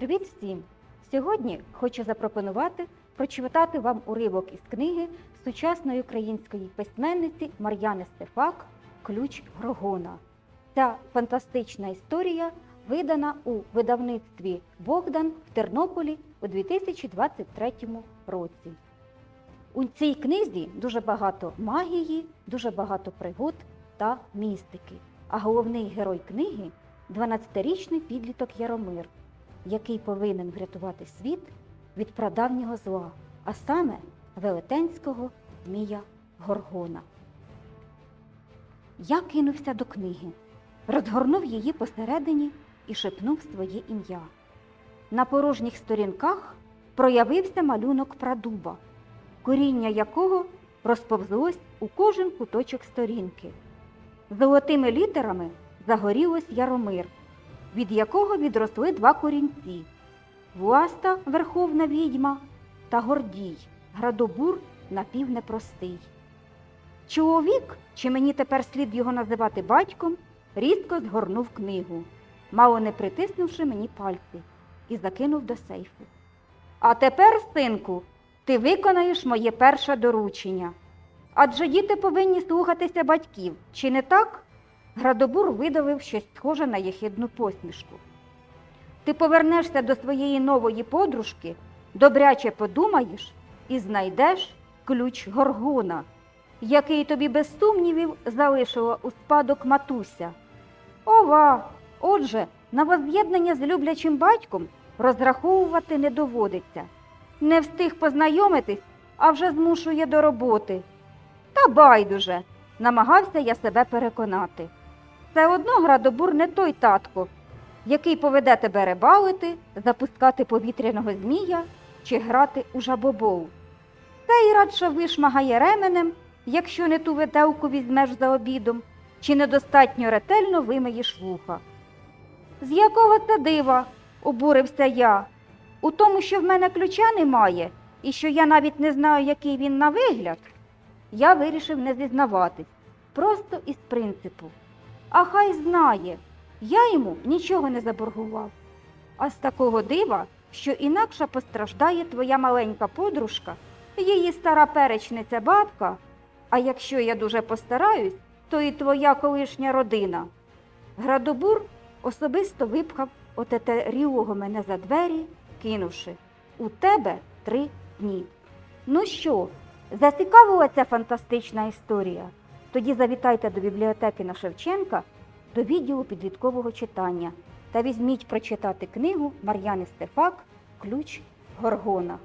Привіт всім! Сьогодні хочу запропонувати прочитати вам уривок із книги сучасної української письменниці Мар'яни Стефак Ключ Грогона. Ця фантастична історія видана у видавництві Богдан в Тернополі у 2023 році. У цій книзі дуже багато магії, дуже багато пригод та містики. А головний герой книги 12-річний підліток Яромир, який повинен врятувати світ від прадавнього зла, а саме велетенського змія Горгона. Я кинувся до книги, розгорнув її посередині і шепнув своє ім'я. На порожніх сторінках проявився малюнок прадуба, коріння якого розповзлось у кожен куточок сторінки. Золотими літерами загорілось Яромир, від якого відросли два корінці Власта верховна відьма та Гордій, градобур напівнепростий. Чоловік, чи мені тепер слід його називати батьком, різко згорнув книгу, мало не притиснувши мені пальці, і закинув до сейфу. А тепер, синку, ти виконаєш моє перше доручення. Адже діти повинні слухатися батьків, чи не так? Градобур видавив щось схоже на єхидну посмішку. Ти повернешся до своєї нової подружки, добряче подумаєш і знайдеш ключ горгона, який тобі без сумнівів залишила у спадок матуся. Ова! Отже, на воз'єднання з люблячим батьком розраховувати не доводиться. Не встиг познайомитись, а вже змушує до роботи. Та байдуже, намагався я себе переконати. Все одно градобур не той татко, який поведе тебе рибалити, запускати повітряного змія чи грати у жабобол. Та й радше вишмагає ременем, якщо не ту ветелку візьмеш за обідом, чи недостатньо ретельно вимиєш вуха. З якого це дива? обурився я. У тому, що в мене ключа немає, і що я навіть не знаю, який він на вигляд, я вирішив не зізнаватись, просто із принципу. А хай знає, я йому нічого не заборгував. А з такого дива, що інакше постраждає твоя маленька подружка, її стара перечниця бабка, а якщо я дуже постараюсь, то і твоя колишня родина. Градобур особисто випхав отете рівого мене за двері, кинувши у тебе три дні. Ну що, зацікавила ця фантастична історія? Тоді завітайте до бібліотеки на Шевченка до відділу підліткового читання та візьміть прочитати книгу Мар'яни Стефак Ключ Горгона.